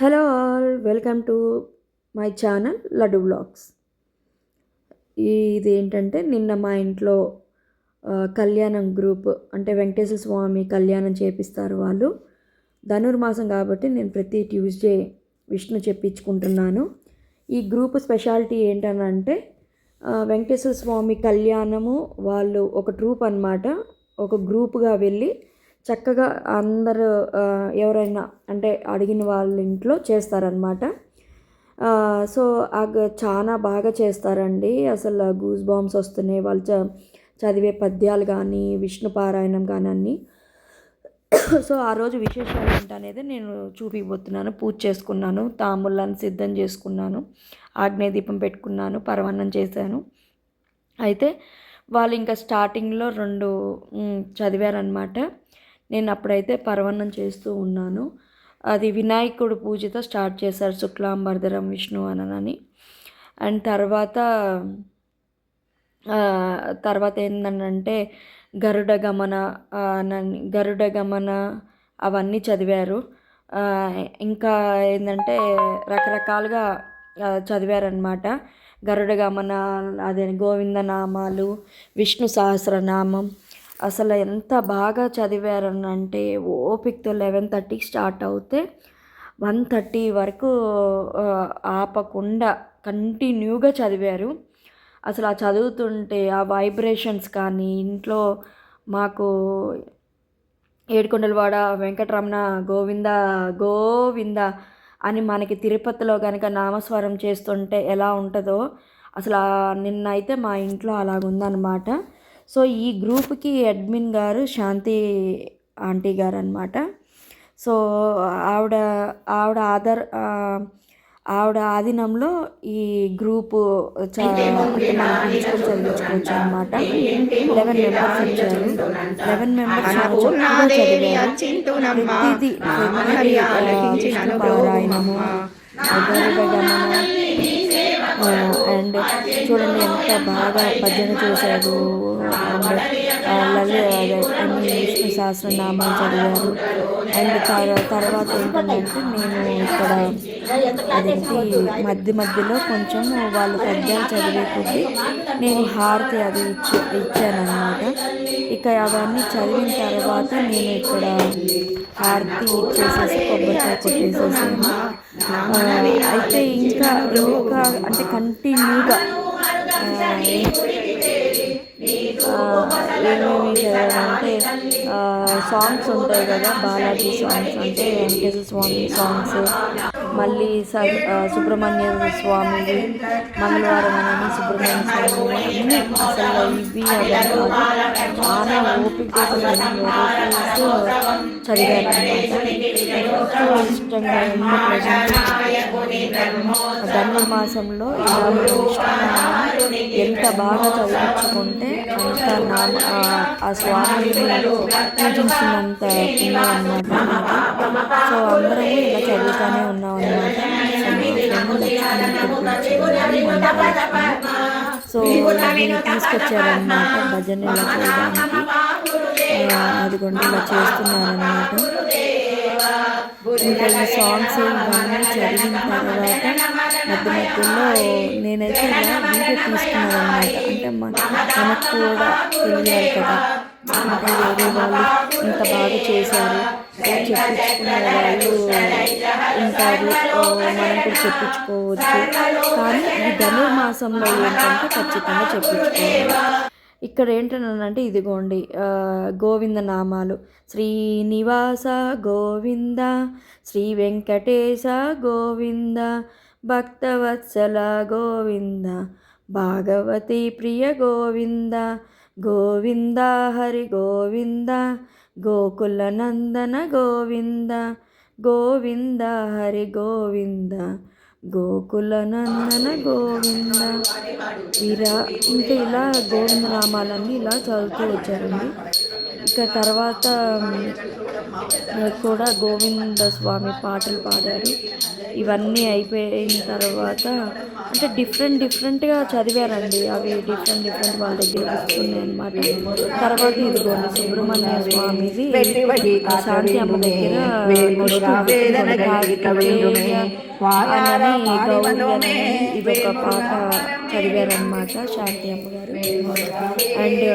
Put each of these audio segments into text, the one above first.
Hello all welcome to my channel Laddu blogs. ఇది ఏంటంటే నిన్న మా ఇంట్లో కళ్యాణం గ్రూప్ అంటే వెంకటేశ్వర స్వామి కళ్యాణం చేపిస్తారు వాళ్ళు. ధనుర్మాసం కాబట్టి నేను ప్రతి ట్యూస్డే విష్ణు చెప్పించుకుంటున్నాను. ఈ గ్రూప్ స్పెషాలిటీ ఏంటనంటే వెంకటేశ్వర స్వామి కళ్యాణము వాళ్ళు ఒక ట్రూప్ అన్నమాట. ఒక గ్రూప్గా వెళ్ళి చక్కగా అందరూ ఎవరైనా అంటే అడిగిన వాళ్ళ ఇంట్లో చేస్తారనమాట సో చాలా బాగా చేస్తారండి. అసలు గూస్ బాంబ్స్ వస్తున్నాయి. వాళ్ళు చ చదివే పద్యాలు కానీ విష్ణు పారాయణం కానీ అన్నీ. సో ఆ రోజు విశేషాలు ఏంటనేది నేను చూపిపోతున్నాను పూజ చేసుకున్నాను. తాంబూలాన్ని సిద్ధం చేసుకున్నాను. ఆగ్నేయ దీపం పెట్టుకున్నాను. పరమాన్నం చేశాను. అయితే వాళ్ళు ఇంకా స్టార్టింగ్లో రెండు చదివారనమాట నేను అప్పుడైతే పర్వణం చేస్తూ ఉన్నాను. అది వినాయకుడు పూజతో స్టార్ట్ చేశారు శుక్లాంబర్ధరం విష్ణు అనని అండ్ తర్వాత తర్వాత ఏంటంటే గరుడ గమన గరుడ గమన అవన్నీ చదివారు. ఇంకా ఏంటంటే రకరకాలుగా చదివారనమాట గరుడ గమన అదే గోవింద నామాలు విష్ణు సహస్రనామం అసలు ఎంత బాగా చదివారనంటే ఓపికతో లెవెన్ థర్టీకి స్టార్ట్ అవుతే వన్ థర్టీ వరకు ఆపకుండా కంటిన్యూగా చదివారు. అసలు ఆ చదువుతుంటే ఆ వైబ్రేషన్స్ కానీ ఇంట్లో మాకు ఏడుకొండలవాడ వెంకటరమణ గోవింద గోవింద అని మనకి తిరుపతిలో కనుక నామస్వరం చేస్తుంటే ఎలా ఉంటుందో అసలు నిన్న అయితే మా ఇంట్లో అలాగుందనమాట. సో ఈ గ్రూప్కి అడ్మిన్ గారు శాంతి ఆంటీ గారు అనమాట సో ఆవిడ ఆవిడ ఆధార్ ఆవిడ ఆధీనంలో ఈ గ్రూపు చదివించుకోవచ్చు అనమాట లెవెన్ మెంబర్స్ వచ్చారు. లెవెన్ మెంబర్స్ ప్రతిదీ పారాయణము అండ్ చూడండి ఎంత బాగా భజన చేశారు. అండ్ లలి అన్ని సహస్రనామాలు చదివారు. అండ్ తర్వాత ఏంటంటే నేను ఇక్కడ అదేంటి మధ్య మధ్యలో కొంచెం వాళ్ళు పద్యాలు చదివే కొద్దీ నేను హారతి అది ఇచ్చి ఇచ్చానమాట ఇక అవన్నీ చదివిన తర్వాత నేను ఇక్కడ హారతి ఇచ్చేసేసి కొబ్బరికాయ కొట్టేసేసాను అయితే ఇంకా ఇంకా అంటే కంటిన్యూగా ఏమేమి చదివానంటే సాంగ్స్ ఉంటాయి కదా బాలాజీ సాంగ్స్ అంటే వెంకటేశ్వర స్వామి సాంగ్స్ మళ్ళీ స సుబ్రహ్మణ్య స్వామి మంగళవారం అని సుబ్రహ్మణ్య స్వామి అన్నీ అసలు ఇవి అవన్నీ చాలా ఓపిక చదివారనమాట ఎంతో ఇష్టంగా ఎన్నో ధనుర్మాసంలో ఇలా విష్ణునామం ఎంత బాగా చదివించుకుంటే అంత ఆ- స్వామిని పూజించినంత అన్నమాట. సో అందరం ఇలా చదువుతూనే ఉన్నాం అన్నమాట సో దీన్ని తీసుకొచ్చారనమాట భజన ఇలా చేయడానికి. ఆ, అదిగోండి ఇలా చేస్తున్నారనమాట ఇంకా సాంగ్స్ ఇవన్నీ చదివిన తర్వాత మధ్య మధ్యలో నేనైతే ఇలా వీడియో తీసుకున్నాను అనమాట అంటే మనకు కూడా తెలియాలి కదా. అంటే వేరే వాళ్ళు ఇంత బాగా చేశారు. చెప్పించుకునే వాళ్ళు ఉంటారు. మనం కూడా చెప్పించుకోవచ్చు. కానీ ఈ ధనుర్మాసంలో ఏంటంటే ఖచ్చితంగా చెప్పించుకోవాలి. ఇక్కడ ఏంటనంటే ఇదిగోండి గోవింద నామాలు శ్రీనివాస గోవింద శ్రీ వెంకటేశ గోవింద భక్తవత్సల గోవింద భాగవతి ప్రియ గోవింద గోవింద హరి గోవింద గోకుల నందన గోవింద గోవింద హరి గోవింద. గోకుల నందన గోవింద. ఇలా ఇంకా ఇలా గోవింద నామాలన్నీ ఇలా చదువుతూ వచ్చారండి. ఇక తర్వాత కూడా గోవింద స్వామి పాటలు పాడారు. ఇవన్నీ అయిపోయిన తర్వాత అంటే డిఫరెంట్ డిఫరెంట్గా చదివారండి. అవి డిఫరెంట్ డిఫరెంట్ వాళ్ళ దగ్గర వస్తున్నాయి అనమాట తర్వాత ఇదిగోండి సుబ్రహ్మణ్య స్వామిది శాంతి అమ్మ దగ్గర అని గౌరీ ఇది ఒక పాట చదివారనమాట శాంతి అమ్మ గారు. అండ్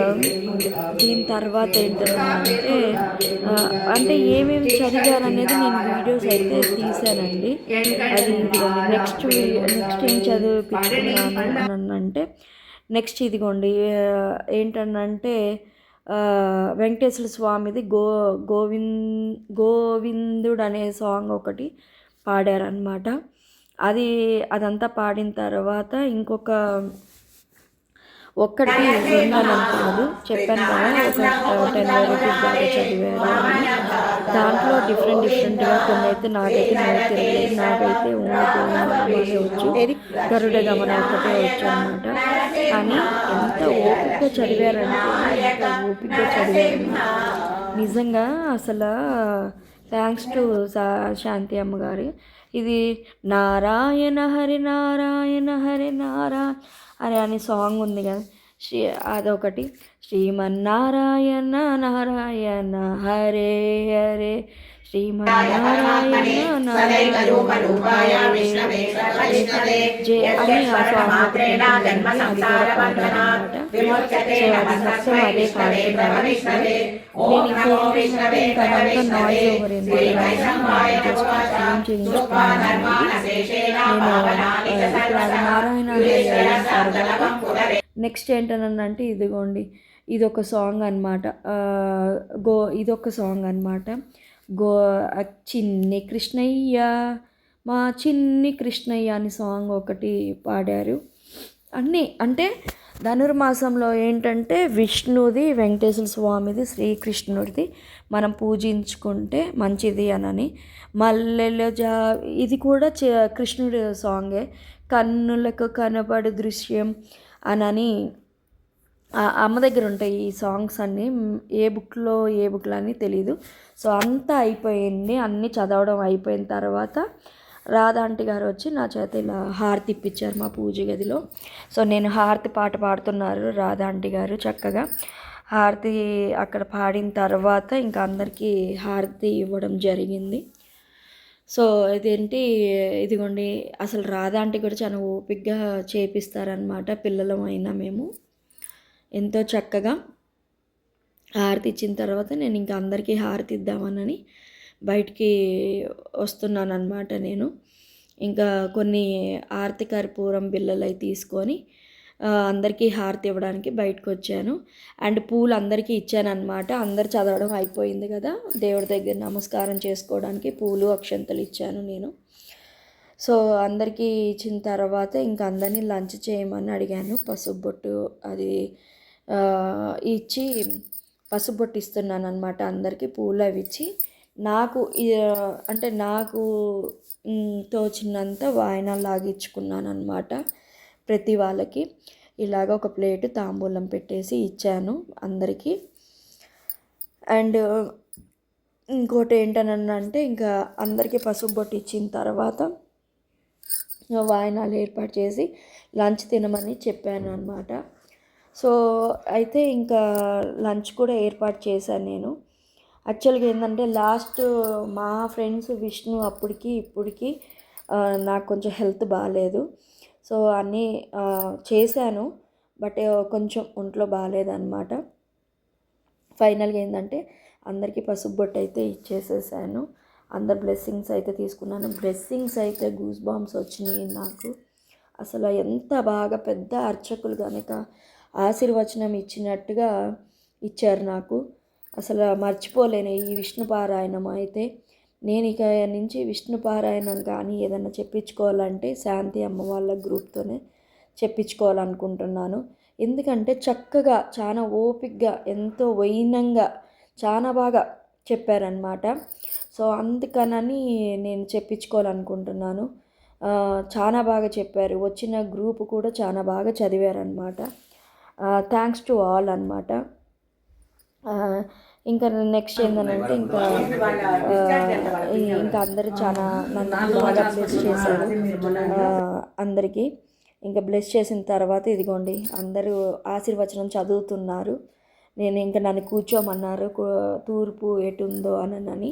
దీని తర్వాత ఏంటంటే అంటే ఏమేమి చదివారు అనేది నేను వీడియోస్ అయితే తీసానండి అది నెక్స్ట్ నెక్స్ట్ ఏం చదివిపించుకున్నాను అంటే నెక్స్ట్ ఇదిగోండి ఏంటంటే వెంకటేశ్వర స్వామిది గో గోవింద్ గోవిందుడు అనే సాంగ్ ఒకటి పాడారనమాట అది అదంతా పాడిన తర్వాత ఇంకొక ఒక్కటి విన్నానని కాదు చెప్పాను కదా ఒక టెన్ వెరైటీస్ బాగా చదివారు అని. దాంట్లో డిఫరెంట్ డిఫరెంట్గా కొన్ని అయితే నాకైతే నేను తిరగలేదు నాకైతే ఓన్లీ వచ్చు. గరుడ గమన ఒకటే వచ్చు అనమాట కానీ ఎంత ఓపికగా చదివారంటే ఎంత ఓపికగా చదివారు నిజంగా అసలు థ్యాంక్స్ టు శాంతి అమ్మగారి ఇది నారాయణ హరి నారాయణ హరి నారాయణ అని అని సాంగ్ ఉంది కదా. శ్రీ అదొకటి. శ్రీమన్నారాయణ నారాయణ హరే హరే శ్రీమన్నారాయణ నారాయణ నెక్స్ట్ ఏంటనంటే ఇదిగోండి ఇది ఒక సాంగ్ అనమాట గో ఇదొక సాంగ్ అనమాట గో చిన్ని కృష్ణయ్య మా చిన్ని కృష్ణయ్య అని సాంగ్ ఒకటి పాడారు. అన్నీ అంటే ధనుర్మాసంలో ఏంటంటే విష్ణుది వెంకటేశ్వర స్వామిది శ్రీకృష్ణుడిది మనం పూజించుకుంటే మంచిది అనని. మల్లెల జా ఇది కూడా కృష్ణుడి సాంగే. కన్నులకు కనబడు దృశ్యం అనని అమ్మ దగ్గర ఉంటాయి ఈ సాంగ్స్ అన్నీ. ఏ బుక్లో ఏ బుక్లో అని తెలీదు. సో అంతా అయిపోయింది. అన్నీ చదవడం అయిపోయిన తర్వాత రాధాంటి గారు వచ్చి నా చేత ఇలా హారతి ఇప్పించారు మా పూజ గదిలో. సో నేను హారతి పాట పాడుతున్నారు రాధాంటి గారు చక్కగా. హారతి అక్కడ పాడిన తర్వాత ఇంకా అందరికీ హారతి ఇవ్వడం జరిగింది. సో ఇదేంటి ఇదిగోండి అసలు రాధాంటి కూడా చాలా ఓపిక్గా చేపిస్తారనమాట అయినా మేము. ఎంతో చక్కగా హారతి ఇచ్చిన తర్వాత నేను ఇంకా అందరికీ హారతి ఇద్దామనని బయటికి వస్తున్నాను అనమాట నేను. ఇంకా కొన్ని ఆర్తి కర్పూరం బిల్లలు అవి తీసుకొని అందరికీ హారతి ఇవ్వడానికి బయటకు వచ్చాను అండ్ పూలు అందరికీ ఇచ్చాను అనమాట అందరు చదవడం అయిపోయింది కదా. దేవుడి దగ్గర నమస్కారం చేసుకోవడానికి పూలు అక్షంతలు ఇచ్చాను నేను. సో అందరికీ ఇచ్చిన తర్వాత ఇంకా అందరినీ లంచ్ చేయమని అడిగాను. పసుపు బొట్టు అది ఇచ్చి పసుపు బొట్టు ఇస్తున్నాను అనమాట అందరికీ పూలు అవి ఇచ్చి. నాకు అంటే నాకు తోచినంత వాయనాలు లాగించుకున్నాను అనమాట ప్రతి వాళ్ళకి ఇలాగ ఒక ప్లేట్ తాంబూలం పెట్టేసి ఇచ్చాను అందరికీ. అండ్ ఇంకోటి ఏంటనంటే ఇంకా అందరికీ పసుపు బొట్టు ఇచ్చిన తర్వాత వాయనాలు ఏర్పాటు చేసి లంచ్ తినమని చెప్పాను అనమాట సో అయితే ఇంకా లంచ్ కూడా ఏర్పాటు చేశాను నేను. యాక్చువల్గా ఏంటంటే లాస్ట్ మా ఫ్రెండ్స్ విష్ణు అప్పటికి ఇప్పటికి నాకు కొంచెం హెల్త్ బాగాలేదు సో అన్నీ చేశాను. బట్ కొంచెం ఒంట్లో బాగాలేదన్నమాట. ఫైనల్గా ఏంటంటే అందరికీ పసుపు బొట్టు అయితే ఇచ్చేసేసాను. అందరు బ్లెస్సింగ్స్ అయితే తీసుకున్నాను. బ్లెస్సింగ్స్ అయితే గూస్ బాంబ్స్ వచ్చినాయి నాకు. అసలు ఎంత బాగా పెద్ద అర్చకులు కనుక ఆశీర్వచనం ఇచ్చినట్టుగా ఇచ్చారు నాకు. అసలు మర్చిపోలేను ఈ విష్ణు పారాయణం అయితే. నేను ఇక నుంచి విష్ణు పారాయణం కానీ ఏదైనా చెప్పించుకోవాలంటే శాంతి అమ్మ వాళ్ళ గ్రూప్తోనే చెప్పించుకోవాలనుకుంటున్నాను. ఎందుకంటే చక్కగా చాలా ఓపిక్గా ఎంతో వైనంగా చాలా బాగా చెప్పారనమాట సో అందుకనని నేను చెప్పించుకోవాలనుకుంటున్నాను. చాలా బాగా చెప్పారు. వచ్చిన గ్రూప్ కూడా చాలా బాగా చదివారనమాట థ్యాంక్స్ టు ఆల్ అనమాట ఇంకా నెక్స్ట్ ఏంటంటే ఇంకా ఇంకా అందరూ చాలా నన్ను బాగా బ్లెస్ చేశారు. అందరికీ ఇంకా బ్లెస్ చేసిన తర్వాత ఇదిగోండి అందరూ ఆశీర్వచనం చదువుతున్నారు. నేను ఇంకా నన్ను కూర్చోమన్నారు తూర్పు ఎటు ఉందో అని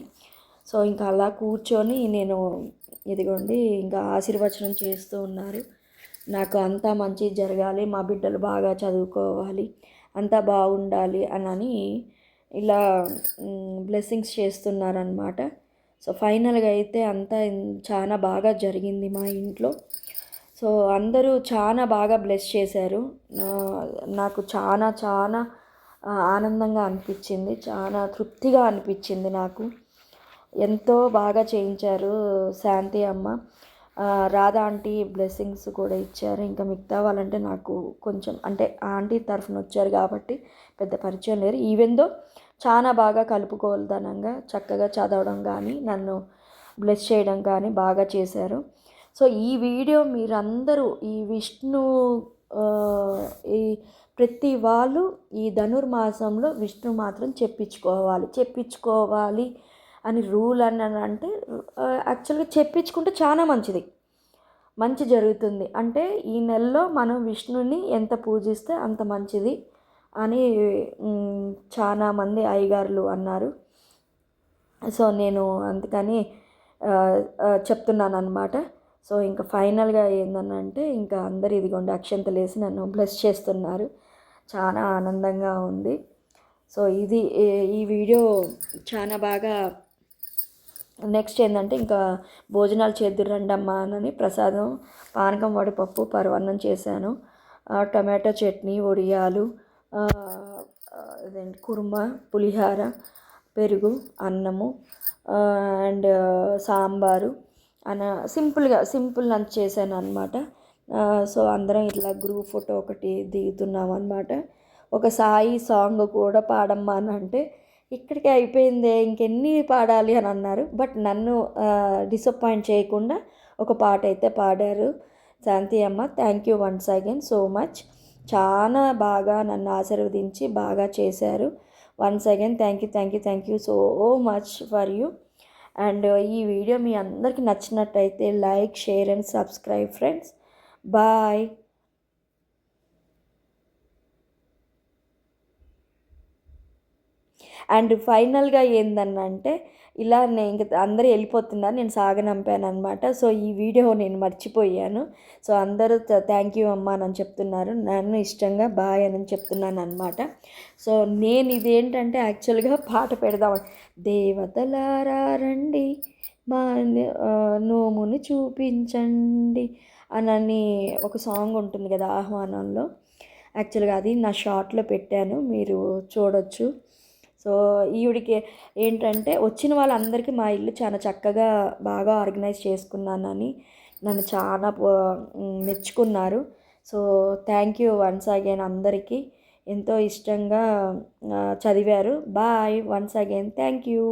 సో ఇంకా అలా కూర్చొని నేను ఇదిగోండి ఇంకా ఆశీర్వచనం చేస్తూ ఉన్నారు. నాకు అంతా మంచి జరగాలి మా బిడ్డలు బాగా చదువుకోవాలి అంతా బాగుండాలి అని ఇలా బ్లెస్సింగ్స్ చేస్తున్నారనమాట సో ఫైనల్గా అయితే అంతా చాలా బాగా జరిగింది మా ఇంట్లో. సో అందరూ చాలా బాగా బ్లెస్ చేశారు. నాకు చాలా చాలా ఆనందంగా అనిపించింది. చాలా తృప్తిగా అనిపించింది నాకు. ఎంతో బాగా చేయించారు శాంతి అమ్మ. రాధా ఆంటీ బ్లెస్సింగ్స్ కూడా ఇచ్చారు. ఇంకా మిగతా వాళ్ళంటే నాకు కొంచెం అంటే ఆంటీ తరఫున వచ్చారు కాబట్టి పెద్ద పరిచయం లేరు ఈవెందో చాలా బాగా కలుపుకోదనంగా చక్కగా చదవడం కానీ నన్ను బ్లెస్ చేయడం కానీ బాగా చేశారు. సో ఈ వీడియో మీరందరూ ఈ విష్ణు ఈ ప్రతి వాళ్ళు ఈ ధనుర్మాసంలో విష్ణు మాత్రం చెప్పించుకోవాలి. చెప్పించుకోవాలి అని రూల్ అని అంటే యాక్చువల్గా చెప్పించుకుంటే చాలా మంచిది. మంచి జరుగుతుంది. అంటే ఈ నెలలో మనం విష్ణుని ఎంత పూజిస్తే అంత మంచిది. అని చాలామంది చాలా మంది అయ్యగారులు అన్నారు. సో నేను అందుకని చెప్తున్నాను అనమాట సో ఇంకా ఫైనల్గా ఏందనంటే ఇంకా అందరు ఇదిగోండి అక్షంతలు వేసి నన్ను బ్లెస్ చేస్తున్నారు. చాలా ఆనందంగా ఉంది. సో ఇది ఈ- వీడియో చాలా బాగా నెక్స్ట్ ఏంటంటే ఇంకా భోజనాలు చేద్దురండమ్మా అని ప్రసాదం పానకం వడిపప్పు పరవన్నం చేశాను. టమాటో చట్నీ వడియాలు ఆ, అదేంటి కుర్మా పులిహార పెరుగు అన్నము అండ్ సాంబారు. అన సింపుల్గా సింపుల్ లంచ్ చేశాను అనమాట సో అందరం ఇట్లా గ్రూప్ ఫోటో ఒకటి దిగుతున్నాం అనమాట ఒక సాయి సాంగ్ కూడా పాడమ్మా అని అంటే ఇక్కడికి అయిపోయిందే ఇంకెన్ని పాడాలి అని అన్నారు. బట్ నన్ను డిసప్పాయింట్ చేయకుండా ఒక పాట అయితే పాడారు. శాంతి అమ్మ thank you once again so much. చాలా బాగా నన్ను ఆశీర్వదించి బాగా చేశారు. Once again thank you thank you thank you so much for you and ఈ వీడియో మీ అందరికీ నచ్చినట్టయితే like share and subscribe friends. Bye and ఫైనల్గా ఏందన్నంటే ఇలా నేను ఇంక అందరూ వెళ్ళిపోతున్నారు నేను సాగనంపాను అనమాట సో ఈ వీడియో నేను మర్చిపోయాను. సో అందరూ థ్యాంక్ యూ అమ్మా అని చెప్తున్నారు. నన్ను ఇష్టంగా బాయ్ అని చెప్తున్నాను అనమాట సో నేను ఇదేంటంటే యాక్చువల్గా పాట పెడదాం. దేవతలారా రండి మా నోమును నోముని చూపించండి అనని ఒక సాంగ్ ఉంటుంది కదా ఆహ్వానంలో. యాక్చువల్గా అది నా షార్ట్లో పెట్టాను. మీరు చూడొచ్చు. సో ఈవిడికి ఏంటంటే వచ్చిన వాళ్ళందరికీ మా ఇల్లు చాలా చక్కగా బాగా ఆర్గనైజ్ చేసుకున్నానని నన్ను చాలా మెచ్చుకున్నారు. So thank you once again అందరికీ. ఎంతో ఇష్టంగా చదివారు. Bye once again. Thank you.